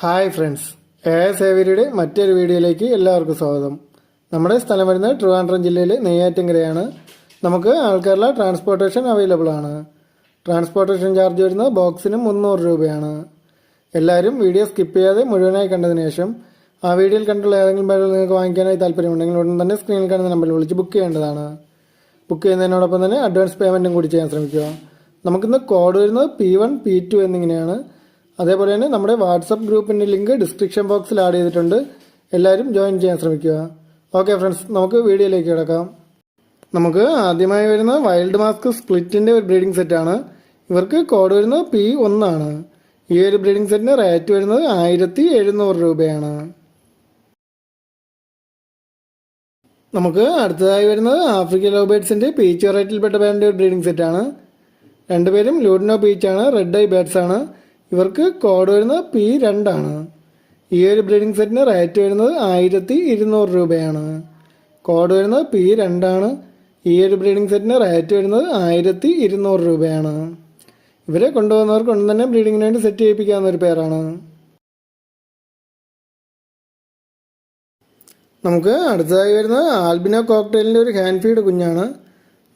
Hi friends A സേവരിയുടെ മറ്റൊരു വീഡിയോയിലേക്ക് എല്ലാവർക്കും സ്വാഗതം. നമ്മുടെ സ്ഥലം വരുന്നത് ട്രിവാൻഡ്രം ജില്ലയിലെ നെയ്യാറ്റിൻകരയാണ് നമുക്ക് ആൾക്കാരുള്ള ട്രാൻസ്പോർട്ടേഷൻ അവൈലബിൾ ആണ്. ട്രാൻസ്പോർട്ടേഷൻ ചാർജ് വരുന്നത് ബോക്സിന് മുന്നൂറ് രൂപയാണ്. എല്ലാവരും വീഡിയോ സ്കിപ്പ് ചെയ്യാതെ മുഴുവനായി കണ്ടതിന് ശേഷം ആ വീഡിയോയിൽ കണ്ടുള്ള ഏതെങ്കിലും ബാഗുകൾ നിങ്ങൾക്ക് വാങ്ങിക്കാനായി താല്പര്യമുണ്ടെങ്കിൽ ഉടൻ തന്നെ സ്ക്രീനിൽ കാണുന്ന നമ്പറിൽ വിളിച്ച് ബുക്ക് ചെയ്യേണ്ടതാണ്. ബുക്ക് ചെയ്യുന്നതിനോടൊപ്പം തന്നെ അഡ്വാൻസ് പേയ്മെന്റും കൂടി ചെയ്യാൻ ശ്രമിക്കുക. നമുക്കിന്ന് കോഡ് വരുന്നത് പി വൺ പി ടു എന്നിങ്ങനെയാണ്. അതേപോലെ തന്നെ നമ്മുടെ വാട്സപ്പ് ഗ്രൂപ്പിന്റെ ലിങ്ക് ഡിസ്ക്രിപ്ഷൻ ബോക്സിൽ ആഡ് ചെയ്തിട്ടുണ്ട്. എല്ലാവരും ജോയിൻ ചെയ്യാൻ ശ്രമിക്കുക. ഓക്കെ ഫ്രണ്ട്സ് നമുക്ക് വീഡിയോയിലേക്ക് കിടക്കാം. നമുക്ക് ആദ്യമായി വരുന്ന വൈൽഡ് മാസ്ക് സ്പ്ലിറ്റിന്റെ ഒരു ബ്രീഡിംഗ് സെറ്റാണ് ഇവർക്ക് കോഡ് വരുന്നത് പി ഒന്നാണ് ഈ ഒരു ബ്രീഡിംഗ് സെറ്റിന് റേറ്റ് വരുന്നത് ആയിരത്തി എഴുന്നൂറ് രൂപയാണ്. നമുക്ക് അടുത്തതായി വരുന്നത് ആഫ്രിക്കൻ ലോബേഡ്സിന്റെ പീച്ച് വെറൈറ്റിയിൽപ്പെട്ട ബാൻഡ് ബ്രീഡിംഗ് സെറ്റാണ് രണ്ടുപേരും ലൂഡിനോ പീച്ചാണ് റെഡ് ഐ ബേഡ്സ് ആണ്. ഇവർക്ക് കോഡ് വരുന്നത് പി രണ്ടാണ് ഈ ഒരു ബ്രീഡിംഗ് സെറ്റിന് റേറ്റ് വരുന്നത് ആയിരത്തി ഇരുന്നൂറ് രൂപയാണ് കോഡ് വരുന്നത് പി രണ്ടാണ് ഈ ഒരു ബ്രീഡിംഗ് സെറ്റിന് റേറ്റ് വരുന്നത് ആയിരത്തി ഇരുന്നൂറ് രൂപയാണ്. ഇവരെ കൊണ്ടുപോകുന്നവർക്ക് ഒന്നും തന്നെ ബ്രീഡിങ്ങിന് വേണ്ടി സെറ്റ് ചെയ്യിപ്പിക്കാവുന്ന ഒരു പേരാണ്. നമുക്ക് അടുത്തതായി വരുന്നത് ആൽബിനോ കോക്ടെയിലിന്റെ ഒരു ഹാൻഡ് ഫീഡ് കുഞ്ഞാണ്.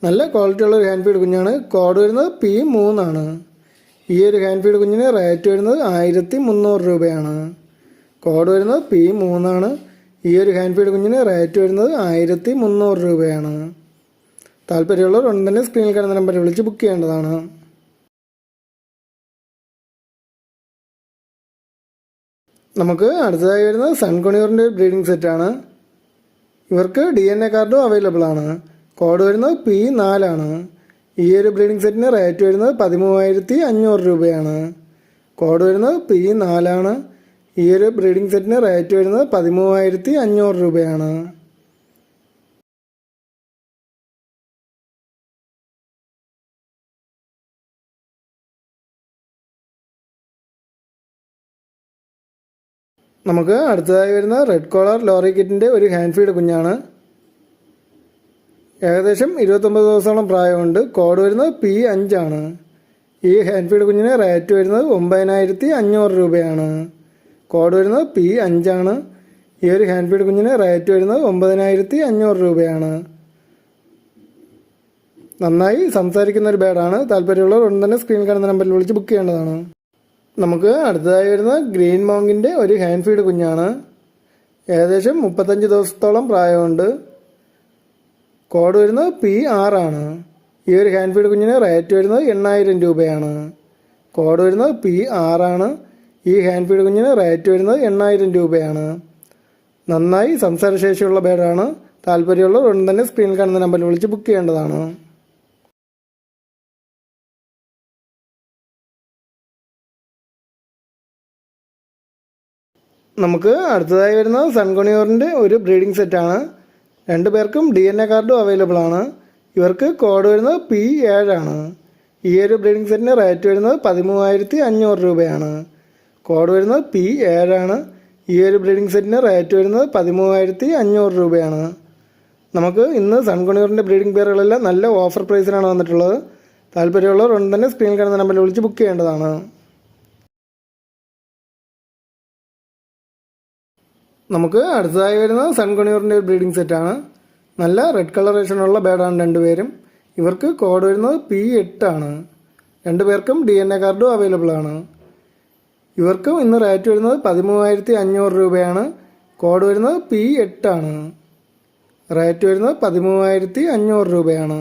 നല്ല ക്വാളിറ്റി ഉള്ള ഒരു ഹാൻഡ് ഫീഡ് കുഞ്ഞാണ്. കോഡ് വരുന്നത് പി മൂന്നാണ് ഈ ഒരു ഹാൻഡ് ഫീഡ് കുഞ്ഞിന് റേറ്റ് വരുന്നത് ആയിരത്തി മുന്നൂറ് രൂപയാണ്. കോഡ് വരുന്നത് പി മൂന്നാണ്. ഈ ഒരു ഹാൻഡ് ഫീഡ് കുഞ്ഞിന് റേറ്റ് വരുന്നത് ആയിരത്തി മുന്നൂറ് രൂപയാണ്. താല്പര്യമുള്ളവർ ഉടൻ തന്നെ സ്ക്രീനിൽ കാണുന്ന നമ്പറിൽ വിളിച്ച് ബുക്ക് ചെയ്യേണ്ടതാണ്. നമുക്ക് അടുത്തതായി വരുന്നത് സൺകൊണിയറിന്റെ ഒരു ബ്രീഡിംഗ് സെറ്റാണ് ഇവർക്ക് ഡി എൻ എ കാർഡും അവൈലബിൾ ആണ്. കോഡ് വരുന്നത് പി നാലാണ്. ഈ ഒരു ബ്രീഡിംഗ് സെറ്റിന് റേറ്റ് വരുന്നത് പതിമൂവായിരത്തി അഞ്ഞൂറ് രൂപയാണ്. കോഡ് വരുന്നത് പി നാലാണ്. ഈ ഒരു ബ്രീഡിംഗ് സെറ്റിന് റേറ്റ് വരുന്നത് പതിമൂവായിരത്തി അഞ്ഞൂറ് രൂപയാണ്. നമുക്ക് അടുത്തതായി വരുന്ന റെഡ് കോളർ ലോറി കിറ്റിന്റെ ഒരു ഹാൻഡ് ഫീഡ് കുഞ്ഞാണ്. ഏകദേശം ഇരുപത്തൊമ്പത് ദിവസത്തോളം പ്രായമുണ്ട്. കോഡ് വരുന്നത് പി അഞ്ചാണ് ഈ ഹാൻഡ് ഫീഡ് കുഞ്ഞിന് റേറ്റ് വരുന്നത് ഒമ്പതിനായിരത്തി അഞ്ഞൂറ് രൂപയാണ്. കോഡ് വരുന്നത് പി അഞ്ചാണ് ഈ ഒരു ഹാൻഡ് ഫീഡ് കുഞ്ഞിന് റേറ്റ് വരുന്നത് ഒമ്പതിനായിരത്തി അഞ്ഞൂറ് രൂപയാണ്. നന്നായി സംസാരിക്കുന്ന ഒരു ബേഡാണ് താല്പര്യമുള്ളവർ ഉടൻ തന്നെ സ്ക്രീനിൽ കാണുന്ന നമ്പറിൽ വിളിച്ച് ബുക്ക് ചെയ്യേണ്ടതാണ്. നമുക്ക് അടുത്തതായി വരുന്ന ഗ്രീൻ മോങ്കിന്റെ ഒരു ഹാൻഡ് ഫീഡ് കുഞ്ഞാണ്. ഏകദേശം മുപ്പത്തഞ്ച് ദിവസത്തോളം പ്രായമുണ്ട്. കോഡ് വരുന്നത് പി ആറാണ് ഈ ഒരു ഹാൻഡ് ഫീഡ് കുഞ്ഞിന് റേറ്റ് വരുന്നത് എണ്ണായിരം രൂപയാണ്. കോഡ് വരുന്നത് പി ആറാണ് ഈ ഹാൻഡ് ഫീഡ് കുഞ്ഞിന് റേറ്റ് വരുന്നത് എണ്ണായിരം രൂപയാണ്. നന്നായി സംസാരശേഷിയുള്ള ബേഡാണ് താല്പര്യമുള്ളവർ ഉടൻ തന്നെ സ്ക്രീനിൽ കാണുന്ന നമ്പറിൽ വിളിച്ച് ബുക്ക് ചെയ്യേണ്ടതാണ്. നമുക്ക് അടുത്തതായി വരുന്നത് സൺകൊണിയോറിന്റെ ഒരു ബ്രീഡിംഗ് സെറ്റാണ് രണ്ടു പേർക്കും ഡി എൻ എ കാർഡും അവൈലബിൾ ആണ്. ഇവർക്ക് കോഡ് വരുന്നത് പി ഏഴാണ് ഈ ഒരു ബ്രീഡിംഗ് സെറ്റിന് റേറ്റ് വരുന്നത് പതിമൂവായിരത്തി അഞ്ഞൂറ് രൂപയാണ്. കോഡ് വരുന്നത് പി ഏഴാണ് ഈ ഒരു ബ്രീഡിംഗ് സെറ്റിന് റേറ്റ് വരുന്നത് പതിമൂവായിരത്തി അഞ്ഞൂറ് രൂപയാണ്. നമുക്ക് ഇന്ന് സൺകുണിയൂറിന്റെ ബ്രീഡിംഗ് പേരുകളെല്ലാം നല്ല ഓഫർ പ്രൈസിനാണ് വന്നിട്ടുള്ളത്. താല്പര്യമുള്ളവർ ഉടൻ തന്നെ സ്ക്രീനിൽ കാണുന്ന നമ്പറിൽ വിളിച്ച് ബുക്ക് ചെയ്യേണ്ടതാണ്. നമുക്ക് അടുത്തതായി വരുന്നത് സൺകണിയൂറിന്റെ ഒരു ബ്രീഡിംഗ് സെറ്റാണ് നല്ല റെഡ് കളറേഷനുള്ള ബേഡാണ് രണ്ടുപേരും. ഇവർക്ക് കോഡ് വരുന്നത് പി എട്ടാണ് രണ്ടുപേർക്കും ഡി എൻ എ കാർഡും അവൈലബിൾ ആണ്. ഇവർക്കും ഇന്ന് റേറ്റ് വരുന്നത് പതിമൂവായിരത്തി അഞ്ഞൂറ് രൂപയാണ്. കോഡ് വരുന്നത് പി എട്ടാണ് റേറ്റ് വരുന്നത് പതിമൂവായിരത്തി അഞ്ഞൂറ് രൂപയാണ്.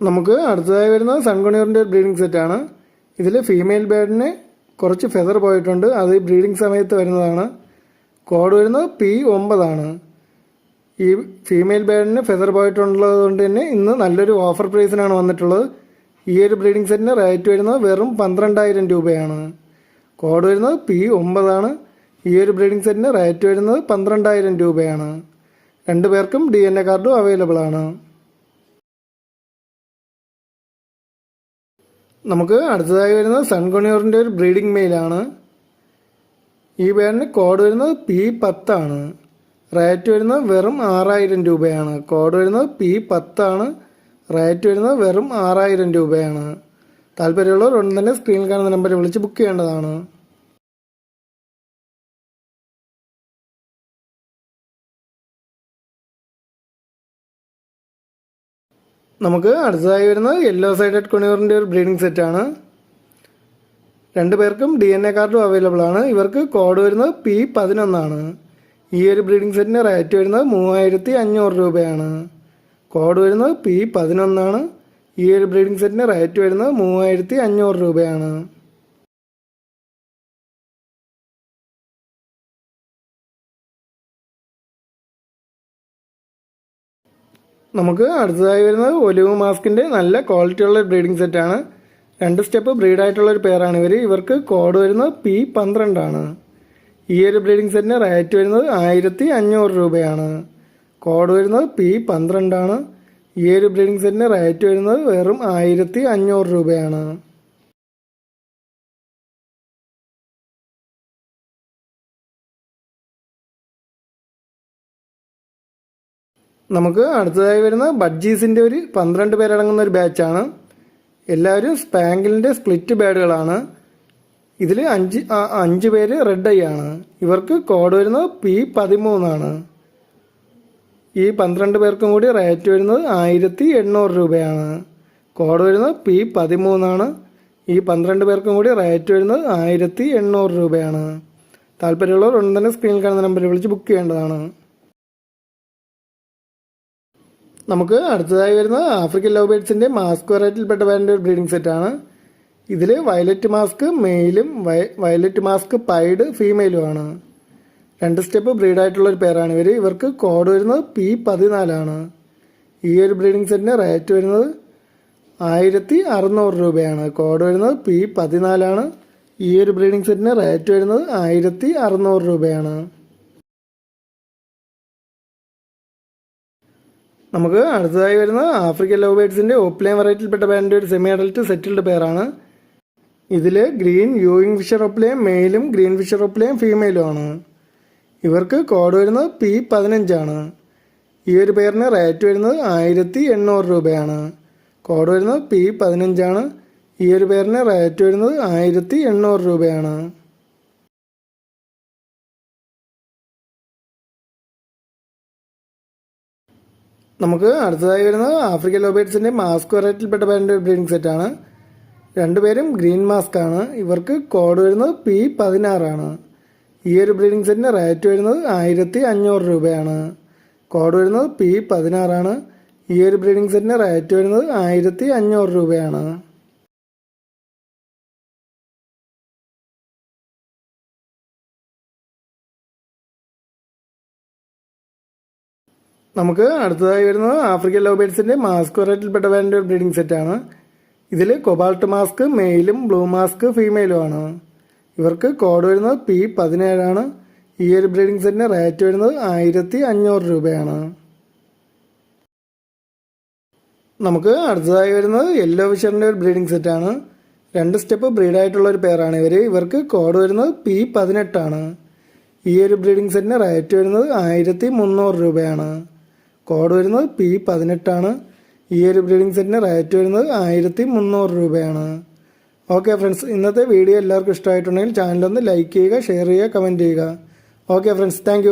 നമുക്ക് അടുത്തതായി വരുന്ന സൺകുണിയറിന്റെ ബ്രീഡിംഗ് സെറ്റാണ് ഇതിൽ ഫീമെയിൽ ബേഡിന് കുറച്ച് ഫെദർ പോയിട്ടുണ്ട്. അത് ബ്രീഡിംഗ് സമയത്ത് വരുന്നതാണ്. കോഡ് വരുന്നത് പി ഒമ്പതാണ് ഈ ഫീമെയിൽ ബേഡിന് ഫെദർ പോയിട്ടുള്ളത് കൊണ്ട് തന്നെ ഇന്ന് നല്ലൊരു ഓഫർ പ്രൈസിനാണ് വന്നിട്ടുള്ളത്. ഈ ഒരു ബ്രീഡിംഗ് സെറ്റിന് റേറ്റ് വരുന്നത് വെറും പന്ത്രണ്ടായിരം രൂപയാണ്. കോഡ് വരുന്നത് പി ഒമ്പതാണ് ഈ ഒരു ബ്രീഡിംഗ് സെറ്റിന് റേറ്റ് വരുന്നത് പന്ത്രണ്ടായിരം രൂപയാണ്. രണ്ടു പേർക്കും ഡി എൻ എ കാർഡും അവൈലബിൾ ആണ്. നമുക്ക് അടുത്തതായി വരുന്നത് സൺകൊണിയോറിന്റെ ഒരു ബ്രീഡിംഗ് മെയിലാണ്. ഈ പേരിന് കോഡ് വരുന്നത് പി പത്താണ് റേറ്റ് വരുന്നത് വെറും ആറായിരം രൂപയാണ്. കോഡ് വരുന്നത് പി പത്താണ് റേറ്റ് വരുന്നത് വെറും ആറായിരം രൂപയാണ്. താല്പര്യമുള്ളവർ ഉടൻ തന്നെ സ്ക്രീനിൽ കാണുന്ന നമ്പറിൽ വിളിച്ച് ബുക്ക് ചെയ്യേണ്ടതാണ്. നമുക്ക് അടുത്തതായി വരുന്നത് യെല്ലോ സൈഡഡ് കുണിയൂറിന്റെ ഒരു ബ്രീഡിംഗ് സെറ്റാണ് രണ്ട് പേർക്കും ഡി എൻ എ കാർഡും അവൈലബിൾ ആണ്. ഇവർക്ക് കോഡ് വരുന്നത് പി പതിനൊന്നാണ് ഈ ഒരു ബ്രീഡിംഗ് സെറ്റിന് റേറ്റ് വരുന്നത് മൂവായിരത്തി അഞ്ഞൂറ് രൂപയാണ്. കോഡ് വരുന്നത് പി പതിനൊന്നാണ് ഈ ഒരു ബ്രീഡിംഗ് സെറ്റിന് റേറ്റ് വരുന്നത് മൂവായിരത്തി അഞ്ഞൂറ് രൂപയാണ്. നമുക്ക് അടുത്തതായി വരുന്നത് ഒലിവ് മാസ്കിന്റെ നല്ല ക്വാളിറ്റിയുള്ള ബ്രീഡിംഗ് സെറ്റാണ് രണ്ട് സ്റ്റെപ്പ് ബ്രീഡായിട്ടുള്ള ഒരു പേരാണ് ഇവർ ഇവർക്ക് കോഡ് വരുന്നത് പി പന്ത്രണ്ടാണ് ഈ ഒരു ബ്രീഡിംഗ് സെറ്റിന് റേറ്റ് വരുന്നത് ആയിരത്തി അഞ്ഞൂറ് രൂപയാണ്. കോഡ് വരുന്നത് പി പന്ത്രണ്ടാണ് ഈ ഒരു ബ്രീഡിംഗ് സെറ്റിന് റേറ്റ് വരുന്നത് വെറും ആയിരത്തി അഞ്ഞൂറ് രൂപയാണ്. നമുക്ക് അടുത്തതായി വരുന്ന ബഡ്ജീസിന്റെ ഒരു പന്ത്രണ്ട് പേരടങ്ങുന്ന ഒരു ബാച്ചാണ്. എല്ലാവരും സ്പാങ്കിളിന്റെ സ്പ്ലിറ്റ് ബാഡുകളാണ്. ഇതിൽ അഞ്ച് അഞ്ച് പേര് റെഡ് ഐ ആണ്. ഇവർക്ക് കോഡ് വരുന്നത് പി പതിമൂന്നാണ്. ഈ പന്ത്രണ്ട് പേർക്കും കൂടി റേറ്റ് വരുന്നത് ആയിരത്തി എണ്ണൂറ് രൂപയാണ്. കോഡ് വരുന്നത് പി പതിമൂന്നാണ്. ഈ പന്ത്രണ്ട് പേർക്കും കൂടി റേറ്റ് വരുന്നത് ആയിരത്തി എണ്ണൂറ് രൂപയാണ്. താല്പര്യമുള്ളവർ ഉടൻ തന്നെ സ്ക്രീനിൽ കാണുന്ന നമ്പറിൽ വിളിച്ച് ബുക്ക് ചെയ്യേണ്ടതാണ്. നമുക്ക് അടുത്തതായി വരുന്ന ആഫ്രിക്കൻ ലവ് ബേഡ്സിന്റെ മാസ്ക് വെറൈറ്റിയിൽപ്പെട്ട വേണ്ട ഒരു ബ്രീഡിംഗ് സെറ്റാണ് ഇതിൽ വയലറ്റ് മാസ്ക് മെയിലും വയലറ്റ് മാസ്ക് പൈഡ് ഫീമെയിലുമാണ് രണ്ട് സ്റ്റെപ്പ് ബ്രീഡായിട്ടുള്ള ഒരു പേരാണ് ഇവർ ഇവർക്ക് കോഡ് വരുന്നത് പി പതിനാലാണ് ഈ ഒരു ബ്രീഡിംഗ് സെറ്റിന് റേറ്റ് വരുന്നത് ആയിരത്തി അറുന്നൂറ് രൂപയാണ്. കോഡ് വരുന്നത് പി പതിനാലാണ് ഈ ഒരു ബ്രീഡിംഗ് സെറ്റിന് റേറ്റ് വരുന്നത് ആയിരത്തി അറുന്നൂറ് രൂപയാണ്. നമുക്ക് അടുത്തതായി വരുന്ന ആഫ്രിക്കൻ ലവ് ബേഡ്സിന്റെ ഓപ്ലൈൻ വെറൈറ്റിയിൽപ്പെട്ട ബാൻഡ് ഒരു സെമി അഡൽട്ട് സെറ്റിൽഡ് പെയറാണ് ഇതിൽ ഗ്രീൻ യൂയിങ് ഫിഷർ ഒപ്ലയും മെയിലും ഗ്രീൻ ഫിഷർ ഒപ്ലയും ഫീമെയിലും ആണ്. ഇവർക്ക് കോഡ് വരുന്നത് പി പതിനഞ്ചാണ് ഈ ഒരു പേരിന് റേറ്റ് വരുന്നത് ആയിരത്തി എണ്ണൂറ് രൂപയാണ്. കോഡ് വരുന്നത് പി പതിനഞ്ചാണ് ഈ ഒരു പേരിന് റേറ്റ് വരുന്നത് ആയിരത്തി എണ്ണൂറ് രൂപയാണ്. നമുക്ക് അടുത്തതായി വരുന്നത് ആഫ്രിക്കൻ ലോബേറ്റ്സിന്റെ മാസ്ക് വെറൈറ്റിയിൽപ്പെട്ട ഒരു ബ്രീഡിംഗ് സെറ്റാണ് രണ്ടുപേരും ഗ്രീൻ മാസ്ക് ആണ്. ഇവർക്ക് കോഡ് വരുന്നത് പി പതിനാറാണ് ഈ ഒരു ബ്രീഡിംഗ് സെറ്റിന് റേറ്റ് വരുന്നത് ആയിരത്തി അഞ്ഞൂറ് രൂപയാണ്. കോഡ് വരുന്നത് പി പതിനാറാണ് ഈ ഒരു ബ്രീഡിംഗ് സെറ്റിന് റേറ്റ് വരുന്നത് ആയിരത്തി അഞ്ഞൂറ് രൂപയാണ്. നമുക്ക് അടുത്തതായി വരുന്നത് ആഫ്രിക്കൻ ലവ് ബേഡ്സിന്റെ മാസ്ക് വെറൈറ്റിയിൽപ്പെട്ട വേണ്ട ഒരു ബ്രീഡിംഗ് സെറ്റാണ് ഇതിൽ കൊബാൾട്ട് മാസ്ക് മെയിലും ബ്ലൂ മാസ്ക് ഫീമെയിലും ആണ്. ഇവർക്ക് കോഡ് വരുന്നത് പി പതിനേഴാണ് ഈ ഒരു ബ്രീഡിംഗ് സെറ്റിന് റേറ്റ് വരുന്നത് ആയിരത്തി അഞ്ഞൂറ് രൂപയാണ്. നമുക്ക് അടുത്തതായി വരുന്നത് യെല്ലോ ഫിഷറിന്റെ ഒരു ബ്രീഡിംഗ് സെറ്റാണ് രണ്ട് സ്റ്റെപ്പ് ബ്രീഡായിട്ടുള്ള ഒരു പേരാണ് ഇവർ ഇവർക്ക് കോഡ് വരുന്നത് പി പതിനെട്ടാണ് ഈ ഒരു ബ്രീഡിംഗ് സെറ്റിന് റേറ്റ് വരുന്നത് ആയിരത്തി മുന്നൂറ് രൂപയാണ്. കോഡ് വരുന്നത് പി പതിനെട്ടാണ്. ഈ ഒരു ബ്രീഡിംഗ് സെറ്റിന് റേറ്റ് വരുന്നത് ആയിരത്തി മുന്നൂറ് രൂപയാണ്. ഓക്കെ ഫ്രണ്ട്സ് ഇന്നത്തെ വീഡിയോ എല്ലാവർക്കും ഇഷ്ടമായിട്ടുണ്ടെങ്കിൽ ചാനലൊന്ന് ലൈക്ക് ചെയ്യുക ഷെയർ ചെയ്യുക കമന്റ് ചെയ്യുക. Okay friends thank